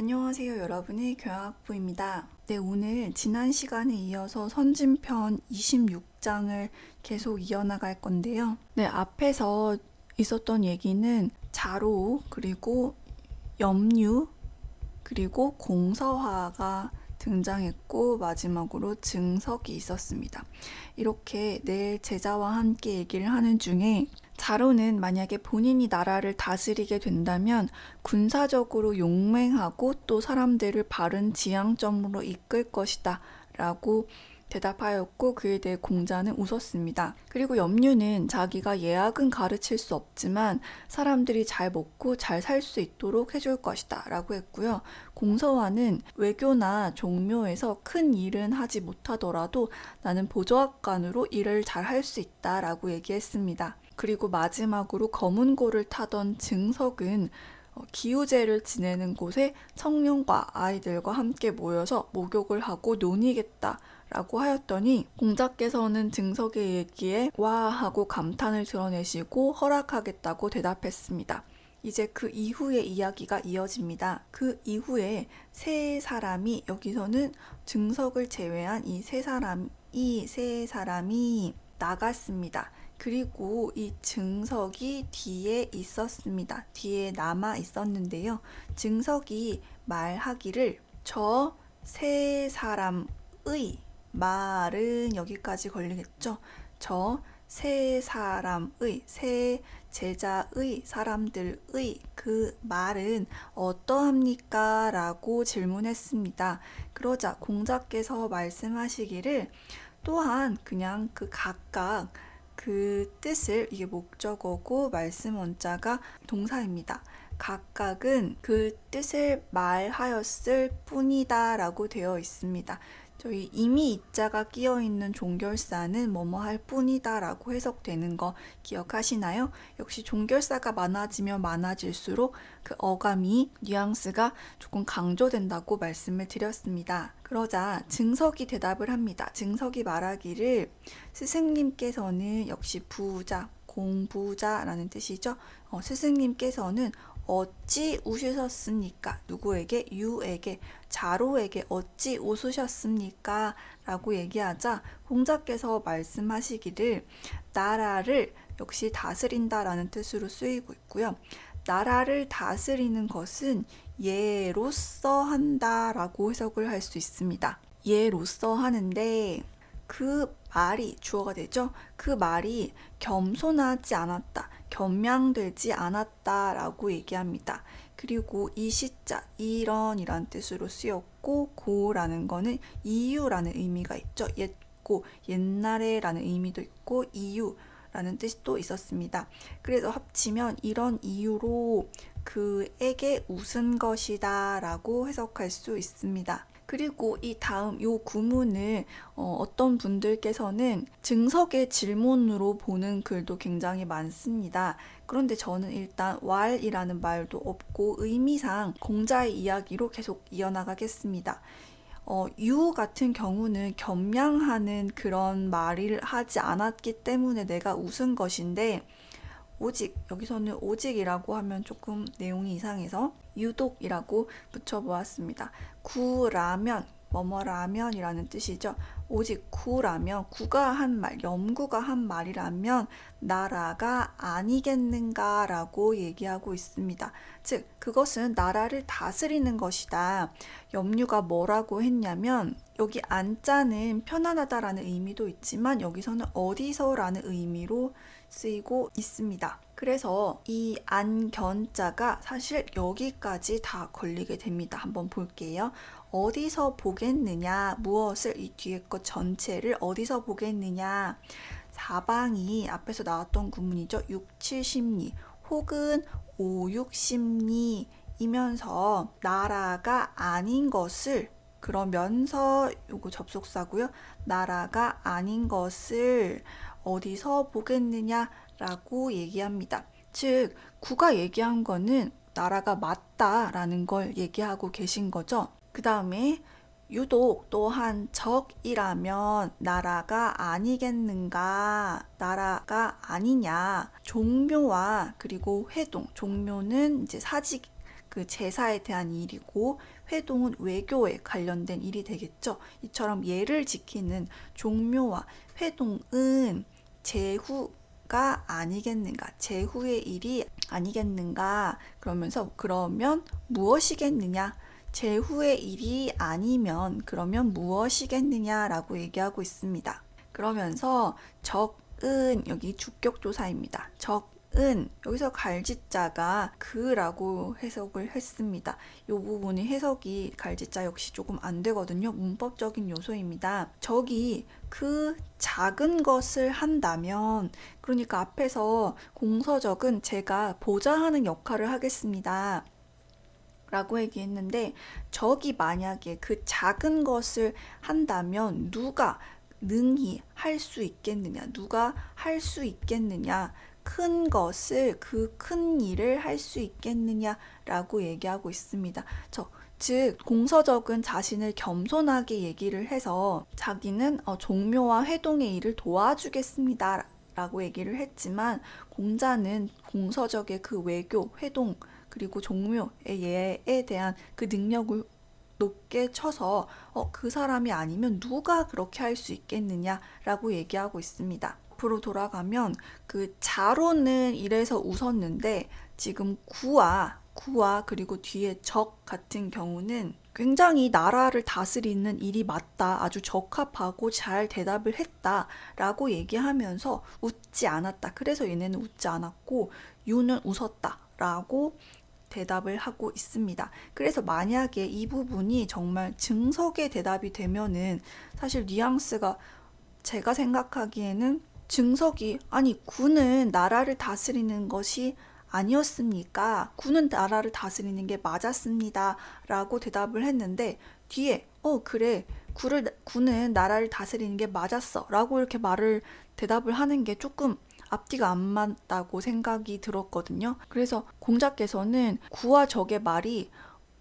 안녕하세요 여러분의 교양학부입니다. 네 오늘 지난 시간에 이어서 선진편 26장을 계속 이어나갈 건데요. 네 앞에서 있었던 얘기는 자로 그리고 염류 그리고 공서화가 등장했고 마지막으로 증석이 있었습니다. 이렇게 내 제자와 함께 얘기를 하는 중에 자로는 만약에 본인이 나라를 다스리게 된다면 군사적으로 용맹하고 또 사람들을 바른 지향점으로 이끌 것이다 라고 대답하였고 그에 대해 공자는 웃었습니다. 그리고 염류는 자기가 예학은 가르칠 수 없지만 사람들이 잘 먹고 잘 살 수 있도록 해줄 것이다 라고 했고요. 공서화는 외교나 종묘에서 큰 일은 하지 못하더라도 나는 보조학관으로 일을 잘 할 수 있다 라고 얘기했습니다. 그리고 마지막으로 검은고를 타던 증석은 어, 기우제를 지내는 곳에 청년과 아이들과 함께 모여서 목욕을 하고 논의겠다 라고 하였더니 공자께서는 증석의 얘기에 와 하고 감탄을 드러내시고 허락하겠다고 대답했습니다. 이제 그 이후의 이야기가 이어집니다. 그 이후에 세 사람이 여기서는 증석을 제외한 이 세 사람 이 세 사람이 나갔습니다. 그리고 이 증석이 뒤에 있었습니다. 뒤에 남아 있었는데요. 증석이 말하기를 저 세 사람의 말은 여기까지 걸리겠죠. 저 세 사람의 세 제자의 사람들의 그 말은 어떠합니까? 라고 질문했습니다. 그러자 공자께서 말씀하시기를 또한 그냥 그 각각 그 뜻을 이게 목적어고 말씀 원자가 동사입니다. 각각은 그 뜻을 말하였을 뿐이다 라고 되어 있습니다. 저희 이미 이자가 끼어 있는 종결사는 뭐뭐 할 뿐이다라고 해석되는 거 기억하시나요? 역시 종결사가 많아지면 많아질수록 그 어감이 뉘앙스가 조금 강조된다고 말씀을 드렸습니다. 그러자 증석이 대답을 합니다. 증석이 말하기를 스승님께서는 역시 부자, 공부자라는 뜻이죠. 어, 스승님께서는 어찌 우시셨습니까? 누구에게? 유에게, 자로에게 어찌 웃으셨습니까? 라고 얘기하자 공자께서 말씀하시기를 나라를 역시 다스린다라는 뜻으로 쓰이고 있고요. 나라를 다스리는 것은 예로서 한다라고 해석을 할 수 있습니다. 예로서 하는데 그 말이 주어가 되죠. 그 말이 겸손하지 않았다, 겸양되지 않았다라고 얘기합니다. 그리고 이 시자 이런이란 뜻으로 쓰였고 고라는 거는 이유라는 의미가 있죠. 옛고 옛날에라는 의미도 있고 이유 라는 뜻이 또 있었습니다. 그래서 합치면 이런 이유로 그에게 웃은 것이다 라고 해석할 수 있습니다. 그리고 이 다음 요 구문을 어, 떤 분들께서는 증석의 질문으로 보는 글도 굉장히 많습니다. 그런데 저는 일단 왈이라는 말도 없고 의미상 공자의 이야기로 계속 이어나가겠습니다. 어, 유 같은 경우는 겸양하는 그런 말을 하지 않았기 때문에 내가 웃은 것인데 오직 여기서는 오직이라고 하면 조금 내용이 이상해서 유독이라고 붙여보았습니다. 구라면 뭐뭐라면이라는 뜻이죠. 오직 구라면 구가 한 말, 염구가 한 말이라면 나라가 아니겠는가라고 얘기하고 있습니다. 즉 그것은 나라를 다스리는 것이다. 염류가 뭐라고 했냐면 여기 안자는 편안하다라는 의미도 있지만 여기서는 어디서라는 의미로 쓰이고 있습니다. 그래서 이 안견자가 사실 여기까지 다 걸리게 됩니다. 한번 볼게요. 어디서 보겠느냐, 무엇을 이 뒤에 것 전체를 어디서 보겠느냐. 사방이 앞에서 나왔던 구문이죠. 6, 7, 10리 혹은 5, 6, 10리 이면서 나라가 아닌 것을 그러면서 요거 접속사고요. 나라가 아닌 것을 어디서 보겠느냐라고 얘기합니다. 즉, 구가 얘기한 거는 나라가 맞다라는 걸 얘기하고 계신 거죠. 그 다음에 유독 또한 적이라면 나라가 아니겠는가, 나라가 아니냐, 종묘와 그리고 회동, 종묘는 이제 사직 그 제사에 대한 일이고 회동은 외교에 관련된 일이 되겠죠. 이처럼 예를 지키는 종묘와 회동은 제후가 아니겠는가? 제후의 일이 아니겠는가? 그러면서 그러면 무엇이겠느냐? 제후의 일이 아니면 그러면 무엇이겠느냐라고 얘기하고 있습니다. 그러면서 적은 여기 주격조사입니다. 적 은 여기서 갈지자가 그라고 해석을 했습니다. 이 부분이 해석이 갈지자 역시 조금 안 되거든요. 문법적인 요소입니다. 적이 그 작은 것을 한다면 그러니까 앞에서 공서적은 제가 보좌하는 역할을 하겠습니다. 라고 얘기했는데 적이 만약에 그 작은 것을 한다면 누가 능히 할 수 있겠느냐 누가 할 수 있겠느냐 큰 것을 그 큰 일을 할 수 있겠느냐라고 얘기하고 있습니다. 저, 즉 공서적은 자신을 겸손하게 얘기를 해서 자기는 어, 종묘와 회동의 일을 도와주겠습니다. 라고 얘기를 했지만 공자는 공서적의 그 외교, 회동 그리고 종묘의 예에 대한 그 능력을 높게 쳐서 어, 그 사람이 아니면 누가 그렇게 할 수 있겠느냐라고 얘기하고 있습니다. 앞으로 돌아가면 그 자로는 이래서 웃었는데 지금 구와 구와 그리고 뒤에 적 같은 경우는 굉장히 나라를 다스리는 일이 맞다. 아주 적합하고 잘 대답을 했다 라고 얘기하면서 웃지 않았다. 그래서 얘네는 웃지 않았고 유는 웃었다 라고 대답을 하고 있습니다. 그래서 만약에 이 부분이 정말 증석의 대답이 되면은 사실 뉘앙스가 제가 생각하기에는 증석이 아니 군은 나라를 다스리는 것이 아니었습니까? 군은 나라를 다스리는 게 맞았습니다. 라고 대답을 했는데 뒤에 어 그래 구를, 군은 나라를 다스리는 게 맞았어 라고 이렇게 말을 대답을 하는 게 조금 앞뒤가 안 맞다고 생각이 들었거든요. 그래서 공자께서는 구와 적의 말이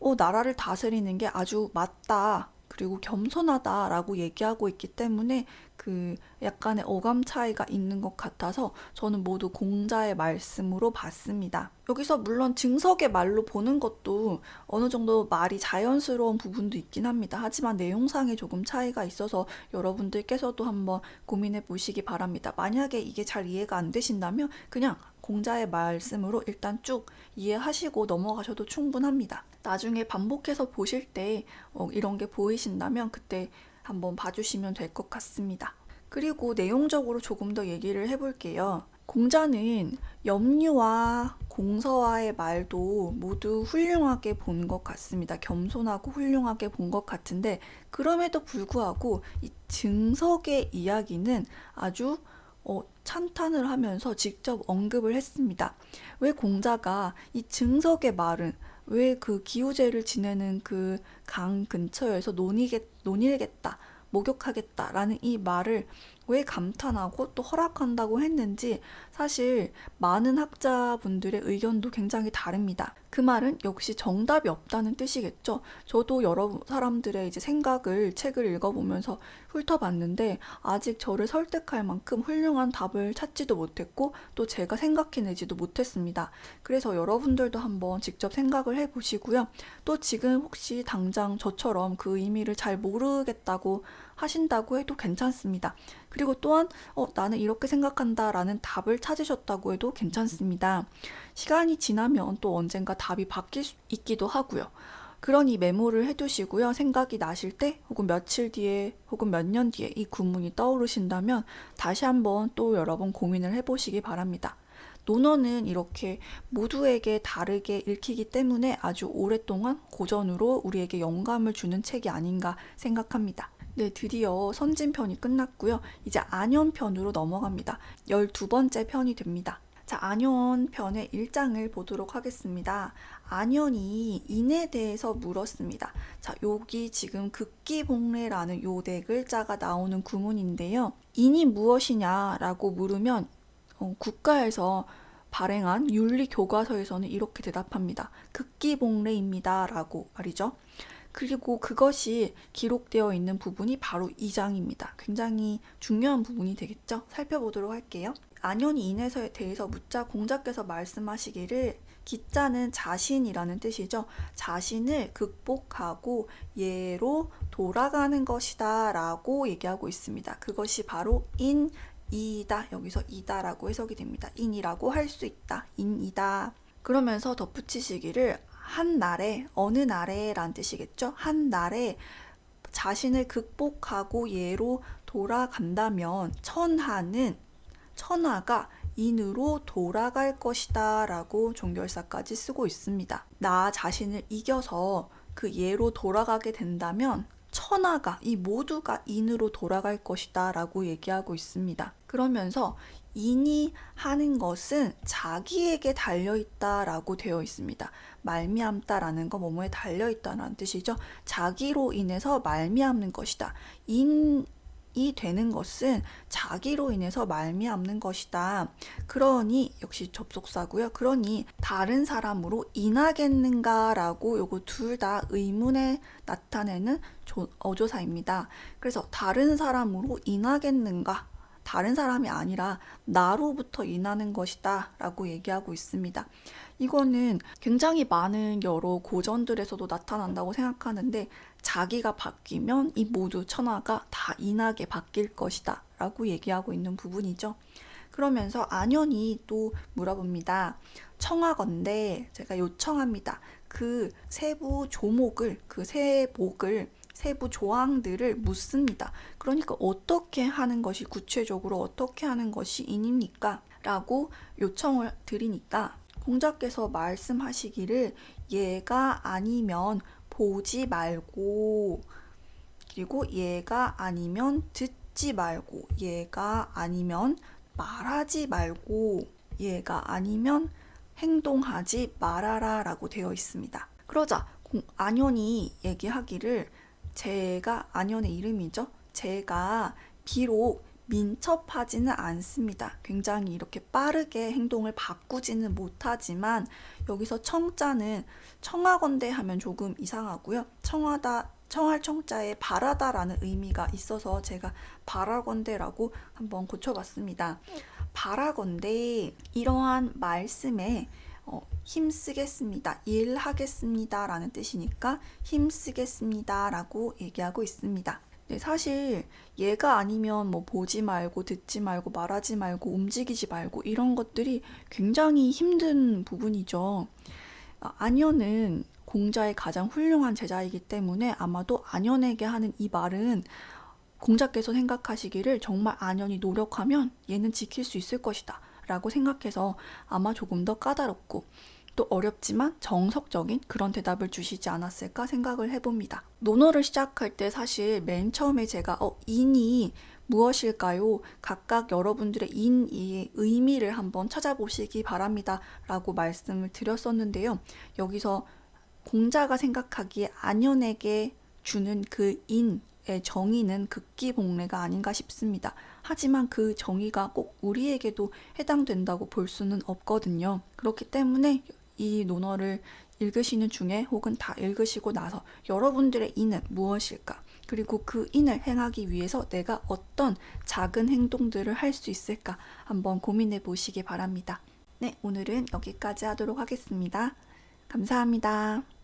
어, 나라를 다스리는 게 아주 맞다. 그리고 겸손하다라고 얘기하고 있기 때문에 그 약간의 어감 차이가 있는 것 같아서 저는 모두 공자의 말씀으로 봤습니다. 여기서 물론 증석의 말로 보는 것도 어느 정도 말이 자연스러운 부분도 있긴 합니다. 하지만 내용상에 조금 차이가 있어서 여러분들께서도 한번 고민해 보시기 바랍니다. 만약에 이게 잘 이해가 안 되신다면 그냥 공자의 말씀으로 일단 쭉 이해하시고 넘어가셔도 충분합니다. 나중에 반복해서 보실 때 어, 이런 게 보이신다면 그때 한번 봐주시면 될 것 같습니다. 그리고 내용적으로 조금 더 얘기를 해볼게요. 공자는 염류와 공서와의 말도 모두 훌륭하게 본 것 같습니다. 겸손하고 훌륭하게 본 것 같은데 그럼에도 불구하고 이 증석의 이야기는 아주 어, 찬탄을 하면서 직접 언급을 했습니다. 왜 공자가 이 증석의 말은 왜 그 기우제를 지내는 그 강 근처에서 논이겠, 논일겠다, 목욕하겠다라는 이 말을 왜 감탄하고 또 허락한다고 했는지 사실 많은 학자분들의 의견도 굉장히 다릅니다. 그 말은 역시 정답이 없다는 뜻이겠죠. 저도 여러 사람들의 이제 생각을 책을 읽어보면서 훑어봤는데 아직 저를 설득할 만큼 훌륭한 답을 찾지도 못했고 또 제가 생각해내지도 못했습니다. 그래서 여러분들도 한번 직접 생각을 해보시고요. 또 지금 혹시 당장 저처럼 그 의미를 잘 모르겠다고 하신다고 해도 괜찮습니다. 그리고 또한 어, 나는 이렇게 생각한다라는 답을 찾으셨다고 해도 괜찮습니다. 시간이 지나면 또 언젠가 답이 바뀔 수 있기도 하고요. 그러니 메모를 해두시고요. 생각이 나실 때 혹은 며칠 뒤에 혹은 몇 년 뒤에 이 구문이 떠오르신다면 다시 한번 또 여러 번 고민을 해보시기 바랍니다. 논어는 이렇게 모두에게 다르게 읽히기 때문에 아주 오랫동안 고전으로 우리에게 영감을 주는 책이 아닌가 생각합니다. 네, 드디어 선진편이 끝났고요. 이제 안연편으로 넘어갑니다. 12번째 편이 됩니다. 자, 안연편의 1장을 보도록 하겠습니다. 안연이 인에 대해서 물었습니다. 자, 여기 지금 극기봉래라는 요 네 글자가 나오는 구문인데요. 인이 무엇이냐라고 물으면 어, 국가에서 발행한 윤리 교과서에서는 이렇게 대답합니다. 극기봉래입니다. 라고 말이죠. 그리고 그것이 기록되어 있는 부분이 바로 2장입니다. 굉장히 중요한 부분이 되겠죠? 살펴보도록 할게요. 안연이 인에서에 대해서 묻자 공자께서 말씀하시기를 기자는 자신이라는 뜻이죠. 자신을 극복하고 예로 돌아가는 것이다 라고 얘기하고 있습니다. 그것이 바로 인, 이다. 여기서 이다라고 해석이 됩니다. 인이라고 할 수 있다. 인이다. 그러면서 덧붙이시기를 한 날에, 어느 날에 란 뜻이겠죠? 한 날에 자신을 극복하고 예로 돌아간다면 천하는 천하가 인으로 돌아갈 것이다 라고 종결사까지 쓰고 있습니다. 나 자신을 이겨서 그 예로 돌아가게 된다면 천하가 이 모두가 인으로 돌아갈 것이다 라고 얘기하고 있습니다. 그러면서 인이 하는 것은 자기에게 달려있다 라고 되어 있습니다. 말미암다라는 거 뭐뭐에 달려있다라는 뜻이죠. 자기로 인해서 말미암는 것이다. 인, 이 되는 것은 자기로 인해서 말미암는 것이다. 그러니 역시 접속사고요. 그러니 다른 사람으로 인하겠는가라고 요거 둘 다 의문에 나타내는 조- 어조사입니다. 그래서 다른 사람으로 인하겠는가? 다른 사람이 아니라 나로부터 인하는 것이다 라고 얘기하고 있습니다. 이거는 굉장히 많은 여러 고전들에서도 나타난다고 생각하는데 자기가 바뀌면 이 모두 천하가 다 인하게 바뀔 것이다 라고 얘기하고 있는 부분이죠. 그러면서 안연이 또 물어봅니다. 청하건대 제가 요청합니다. 그 세부 조목을 그 세목을 세부 조항들을 묻습니다. 그러니까 어떻게 하는 것이 구체적으로 어떻게 하는 것이 인입니까? 라고 요청을 드리니까 공자께서 말씀하시기를 얘가 아니면 보지 말고 그리고 얘가 아니면 듣지 말고 얘가 아니면 말하지 말고 얘가 아니면 행동하지 말아라 라고 되어 있습니다. 그러자 공- 안현이 얘기하기를 제가 안현의 이름이죠. 제가 비록 민첩하지는 않습니다. 굉장히 이렇게 빠르게 행동을 바꾸지는 못하지만 여기서 청자는 청하건대 하면 조금 이상하고요. 청하다 청할 청자에 바라다라는 의미가 있어서 제가 바라건대라고 한번 고쳐봤습니다. 바라건대 이러한 말씀에 어, 힘쓰겠습니다. 일하겠습니다. 라는 뜻이니까 힘쓰겠습니다. 라고 얘기하고 있습니다. 네, 사실 얘가 아니면 뭐 보지 말고 듣지 말고 말하지 말고 움직이지 말고 이런 것들이 굉장히 힘든 부분이죠. 아, 안현은 공자의 가장 훌륭한 제자이기 때문에 아마도 안현에게 하는 이 말은 공자께서 생각하시기를 정말 안현이 노력하면 얘는 지킬 수 있을 것이다 라고 생각해서 아마 조금 더 까다롭고 또 어렵지만 정석적인 그런 대답을 주시지 않았을까 생각을 해봅니다. 논어를 시작할 때 사실 맨 처음에 제가 어, 인이 무엇일까요? 각각 여러분들의 인의 의미를 한번 찾아보시기 바랍니다. 라고 말씀을 드렸었는데요. 여기서 공자가 생각하기에 안연에게 주는 그 인 의 정의는 극기 복례가 아닌가 싶습니다. 하지만 그 정의가 꼭 우리에게도 해당된다고 볼 수는 없거든요. 그렇기 때문에 이 논어를 읽으시는 중에 혹은 다 읽으시고 나서 여러분들의 인은 무엇일까? 그리고 그 인을 행하기 위해서 내가 어떤 작은 행동들을 할 수 있을까? 한번 고민해 보시기 바랍니다. 네, 오늘은 여기까지 하도록 하겠습니다. 감사합니다.